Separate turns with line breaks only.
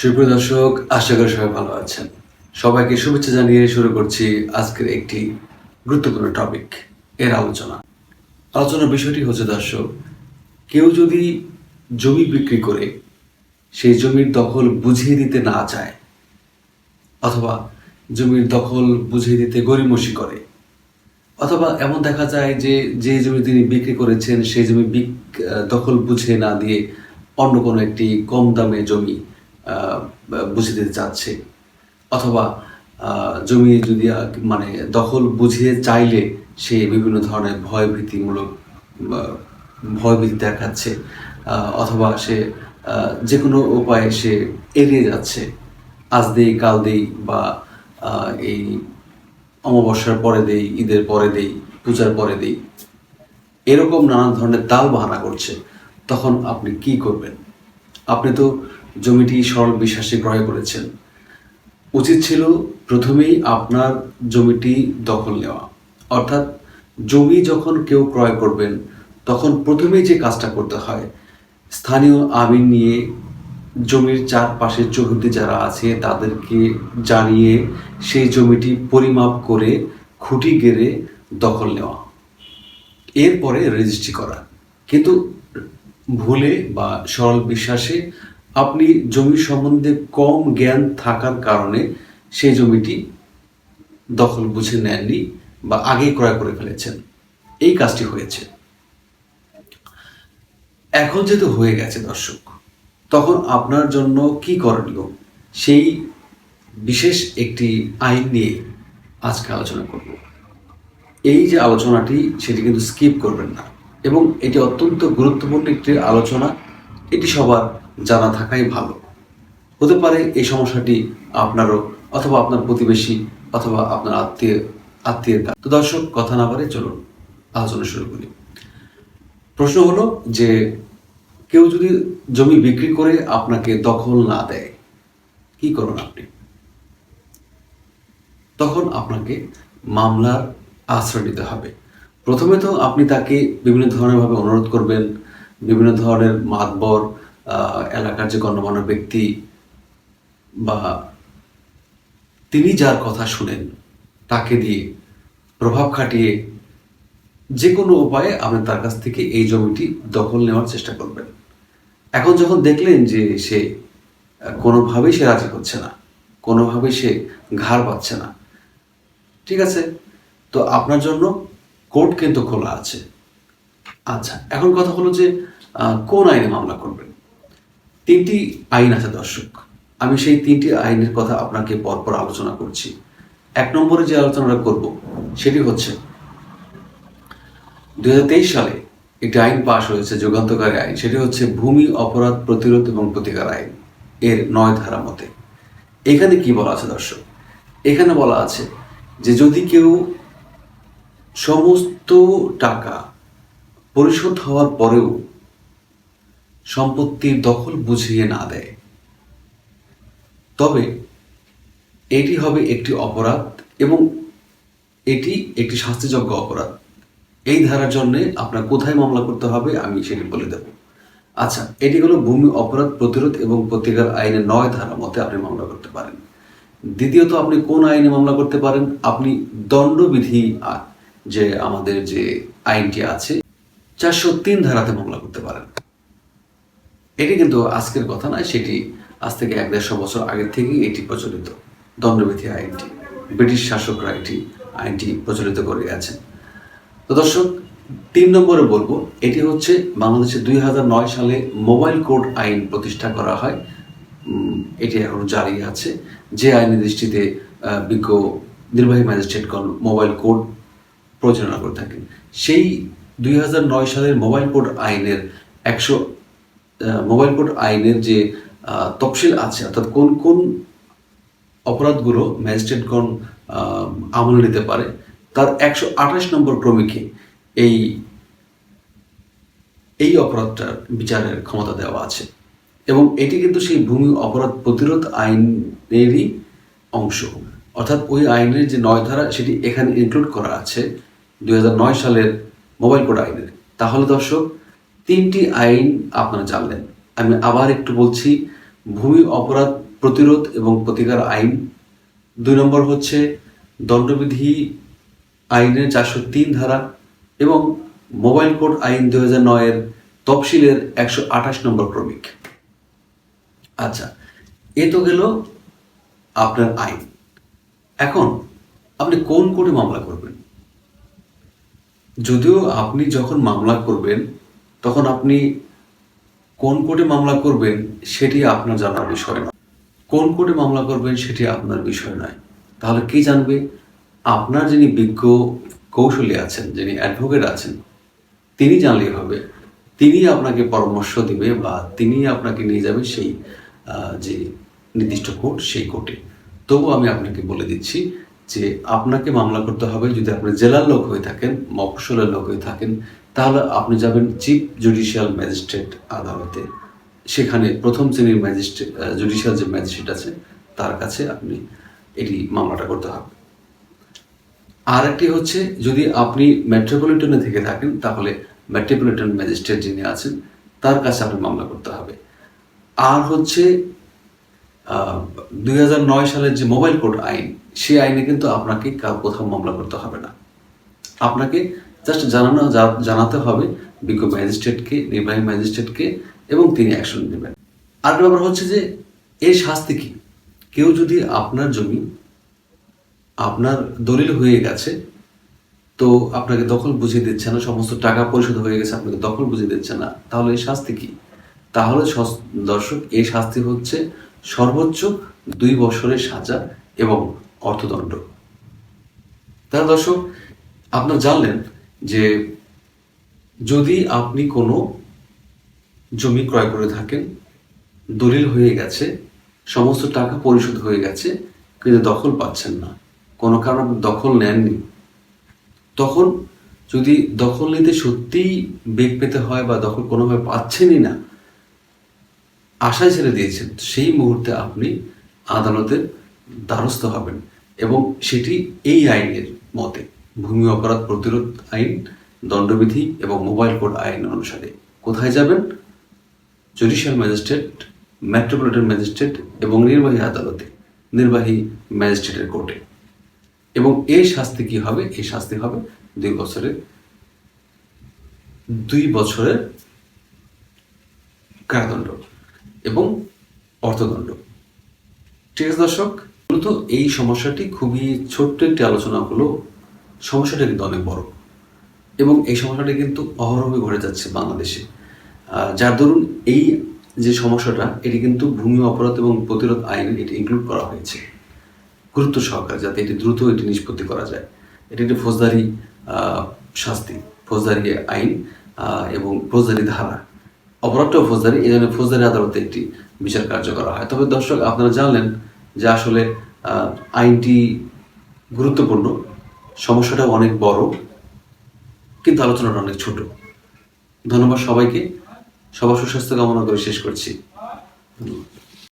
সুপ্রিয় দর্শক, আশা করি সবাই ভালো আছেন। সবাইকে শুভেচ্ছা জানিয়ে শুরু করছি আজকের একটি গুরুত্বপূর্ণ টপিক এর আলোচনা। আলোচনার বিষয়টি হচ্ছে দর্শক, কেউ যদি জমি বিক্রি করে, সেই জমির দখল বুঝিয়ে দিতে না চায়, অথবা জমির দখল বুঝিয়ে দিতে গরিমসি করে, অথবা এমন দেখা যায় যে যে জমি তিনি বিক্রি করেছেন, সেই জমি দখল বুঝে না দিয়ে অন্য কোনো একটি কম দামে জমি আহ, বুঝে দিতে চাচ্ছে। অথবা জমি যদি মানে দখল বুঝিয়ে চাইলে সে বিভিন্ন ধরনের ভয়ভীতিমূলক ভয়ভীতি দেখাচ্ছে অথবা সে যে কোনো উপায়ে সে এড়িয়ে যাচ্ছে। আজ দেই কাল দেই বা এই অমাবস্যার পরে দেই ঈদের পরে দেই পূজার পরে দেই এরকম নানান ধরনের তাল বাহানা করছে। তখন আপনি কি করবেন? আপনি তো জমিটি সরল বিশ্বাসে ক্রয় করেছেন। উচিত ছিল প্রথমেই আপনার জমিটি দখল নেওয়া। অর্থাৎ জমি যখন কেউ ক্রয় করবেন, তখন প্রথমেই যে কাজটা করতে হয়, স্থানীয় আমিন নিয়ে জমির চারপাশে চৌহদ্দি যারা আছে, তাদেরকে জানিয়ে সেই জমিটি পরিমাপ করে খুঁটি গেড়ে দখল নেওয়া। এরপরে রেজিস্ট্রি করা। কিন্তু ভুলে বা সরল বিশ্বাসে আপনি জমি সম্বন্ধে কম জ্ঞান থাকার কারণে সেই জমিটি দখল বুঝে নেননি বা আগেই ক্রয় করে ফেলেছেন। এই কাজটি হয়েছে। এখন যেহেতু হয়ে গেছে দর্শক, তখন আপনার জন্য কি করণীয়? সেই বিশেষ একটি আইন নিয়ে আজকে আলোচনা করব। এই যে আলোচনাটি, সেটি কিন্তু স্কিপ করবেন না। এবং এটি অত্যন্ত গুরুত্বপূর্ণ একটি আলোচনা। এটি সবার জানা থাকাই ভালো। হতে পারে এই সমস্যাটি আপনারও অথবা আপনার প্রতিবেশী অথবা আপনার আত্মীয়, আত্মীয়ের কাছে। তো দর্শক, কথা না পারে চলুন, আলোচনা শুরু করি। প্রশ্ন হলো যে, কেউ যদি জমি বিক্রি করে আপনাকে দখল না দেয়, কি করুন আপনি? তখন আপনাকে মামলার আশ্রয় নিতে হবে। প্রথমে তো আপনি তাকে বিভিন্ন ধরনের ভাবে অনুরোধ করবেন, বিভিন্ন ধরনের মাতবর এলাকার যে গণ্যমান্য ব্যক্তি বা তিনি যার কথা শুনেন, তাকে দিয়ে প্রভাব খাটিয়ে যে কোনো উপায়ে আপনি তার কাছ থেকে এই জমিটি দখল নেওয়ার চেষ্টা করবেন। এখন যখন দেখলেন যে সে কোনোভাবেই সে রাজি হচ্ছে না, কোনোভাবেই সে ঘাড় পাচ্ছে না, ঠিক আছে? তো আপনার জন্য কোর্ট কিন্তু খোলা আছে। আচ্ছা এখন কথা হলো যে কোন আইনে মামলা করবেন? তিনটি আইন আছে দর্শক। আমি সেই তিনটি আইনের কথা আপনাকে পরপর আলোচনা করছি। এক নম্বরে যে আলোচনাটা করব, সেটি হচ্ছে দুই হাজার তেইশ সালে একটি আইন পাশ হয়েছে, যুগান্তকারী আইন। সেটি হচ্ছে ভূমি অপরাধ প্রতিরোধ এবং প্রতিকার আইন এর নয় ধারা মতে। এখানে কি বলা আছে দর্শক? এখানে বলা আছে যে যদি কেউ সমস্ত টাকা পরিশোধ হওয়ার পরেও সম্পত্তির দখল বুঝিয়ে না দেয়। তবে এটি হবে একটি অপরাধ এবং এটি একটি শাস্তিযোগ্য অপরাধ। এই ধারার জন্য আপনার কোথায় মামলা করতে হবে আমি সেটি বলে দেব। আচ্ছা এটি হলো ভূমি অপরাধ, প্রতিরোধ এবং প্রতিকার আইনের নয় ধারা মতে আপনি মামলা করতে পারেন। দ্বিতীয়ত, আপনি কোন আইনে মামলা করতে পারেন? আপনি দণ্ডবিধি যে আমাদের যে আইনটি আছে, চারশো তিন ধারাতে মামলা করতে পারেন। এটি কিন্তু আজকের কথা নয়, সেটি আজ থেকে এক দেড়শো বছর আগে থেকেই এটি প্রচলিত। দণ্ডবিধি আইনটি, ব্রিটিশ শাসকরা এটি আইনটি প্রচলিত করে গেছেন। তো দর্শক, তিন নম্বরে বলব, এটি হচ্ছে বাংলাদেশে দুই সালে মোবাইল কোড আইন প্রতিষ্ঠা করা হয়। এটি এখন জারি আছে। যে আইনের দৃষ্টিতে বিজ্ঞ নির্বাহী ম্যাজিস্ট্রেটগণ মোবাইল কোড প্রচারণা করে থাকেন। সেই দুই সালের মোবাইল কোড আইনের একশো মোবাইল কোড আইনের যে তফসিল আছে, অর্থাৎ কোন কোন অপরাধগুলো ম্যাজিস্ট্রেটগণ আমলে নিতে পারে, তার একশো আঠাশ নম্বর ক্রমিকে এই এই অপরাধটার বিচারের ক্ষমতা দেওয়া আছে। এবং এটি কিন্তু সেই ভূমি অপরাধ প্রতিরোধ আইনেরই অংশ। অর্থাৎ ওই আইনের যে নয় ধারা, সেটি এখানে ইনক্লুড করা আছে দু হাজার নয় সালের মোবাইল কোড আইনের। তাহলে দর্শক তিনটি আইন আপনারা জানলেন। আমি আবার একটু বলছি, ভূমি অপরাধ প্রতিরোধ এবং প্রতিকার আইন। দুই নম্বর হচ্ছে, দণ্ডবিধি আইনের চারশো তিন ধারা এবং মোবাইল কোড আইন দুই হাজার নয়ের তফসিলের একশো আঠাশ নম্বর ক্রমিক। আচ্ছা এ তো গেল আপনার আইন। এখন আপনি কোন কোর্টে মামলা করবেন? যদিও আপনি যখন মামলা করবেন তখন আপনি কোন কোর্টে মামলা করবেন সেটি আপনার জানার বিষয় নয়। কোন কোর্টে মামলা করবেন সেটি আপনার বিষয় নয়। তাহলে কি জানবে? আপনার যিনি বিজ্ঞ কৌশলী আছেন, যিনি অ্যাডভোকেট আছেন, তিনি জানলেই হবে। তিনি আপনাকে পরামর্শ দিবে বা তিনি আপনাকে নিয়ে যাবে সেই যে নির্দিষ্ট কোর্ট, সেই কোর্টে। তবু আমি আপনাকে বলে দিচ্ছি যে আপনাকে মামলা করতে হবে যদি আপনি জেলার লোক হয়ে থাকেন, মফস্বলের লোক হয়ে থাকেন তাহলে আপনি যাবেন চিফ জুডিশিয়াল ম্যাজিস্ট্রেট আদালতে। সেখানে প্রথম শ্রেণির ম্যাজিস্ট্রেট জুডিশিয়াল যে ম্যাজিস্ট্রেট আছে, তার কাছে আপনি এটি মামলাটা করতে হবে। আর একটি হচ্ছে, যদি আপনি মেট্রোপলিটনে থেকে থাকেন, তাহলে মেট্রোপলিটন ম্যাজিস্ট্রেট যিনি আছেন, তার কাছে আপনি মামলা করতে হবে। আর হচ্ছে দুই হাজার নয় সালের যে মোবাইল কোড আইন, সেই আইনে কিন্তু আপনাকে কোথাও মামলা করতে হবে না। আপনাকে জাস্ট জানানো জানাতে হবে বিজ্ঞ ম্যাজিস্ট্রেটকে, নির্বাহী ম্যাজিস্ট্রেটকে, এবং তিনি অ্যাকশন নেবেন। আর ব্যাপার হচ্ছে যে এই শাস্তি কি? কেউ যদি আপনার জমি, আপনার দলিল হয়ে গেছে, তো আপনাকে দখল বুঝিয়ে দিচ্ছে না, সমস্ত টাকা পরিশোধ হয়ে গেছে, আপনাকে দখল বুঝিয়ে দিচ্ছে না, তাহলে এই শাস্তি কি? তাহলে দর্শক, এই শাস্তি হচ্ছে সর্বোচ্চ দুই বছরের সাজা এবং অর্থদণ্ড। তাহলে দর্শক, আপনারা জানলেন যে যদি আপনি কোনো জমি ক্রয় করে থাকেন, দলিল হয়ে গেছে, সমস্ত টাকা পরিশোধ হয়ে গেছে, কিন্তু দখল পাচ্ছেন না, কোনো কারণে আপনি দখল নেননি, তখন যদি দখল নিতে সত্যিই বেগ পেতে হয় বা দখল কোনোভাবে পাচ্ছেনই না আশায় ছেড়ে দিয়েছেন, সেই মুহূর্তে আপনি আদালতের দ্বারস্থ হবেন এবং সেটি এই আইনের মতে। ভূমি অপরাধ প্রতিরোধ আইন, দণ্ডবিধি এবং মোবাইল কোড আইন অনুসারে। কোথায় যাবেন? জুডিশিয়াল ম্যাজিস্ট্রেট, মেট্রোপলিটন ম্যাজিস্ট্রেট এবং নির্বাহী আদালতে, নির্বাহী ম্যাজিস্ট্রেটের কোর্টে। এবং এই শাস্তি কি হবে? এই শাস্তি হবে দুই বছরের দুই বছরের কারাদণ্ড এবং অর্থদণ্ড। ঠিক আছে দর্শক, মূলত এই সমস্যাটি খুবই ছোট্ট একটি আলোচনা হলো সমস্যাটা কিন্তু অনেক বড়। এবং এই সমস্যাটা কিন্তু অহরহই ঘটে যাচ্ছে বাংলাদেশে। যার দরুন এই যে সমস্যাটা, এটি কিন্তু ভূমি অপরাধ এবং প্রতিরোধ আইনে এটি ইনক্লুড করা হয়েছে। গুরুত্ব সহকারে যাতে এটি দ্রুত এটি নিষ্পত্তি করা যায়। এটি একটি ফৌজদারি শাস্তি, ফৌজদারি আইন এবং ফৌজদারি ধারা। অপরাধটাও ফৌজদারি, এই জন্য ফৌজদারি আদালতে একটি বিচার কার্য করা হয়। তবে দর্শক, আপনারা জানলেন যে আসলে আইনটি গুরুত্বপূর্ণ। সমস্যাটা অনেক বড়, কিন্তু আলোচনাটা অনেক ছোট। ধন্যবাদ সবাইকে। সবার সুস্বাস্থ্য কামনা করে শেষ করছি। ধন্যবাদ।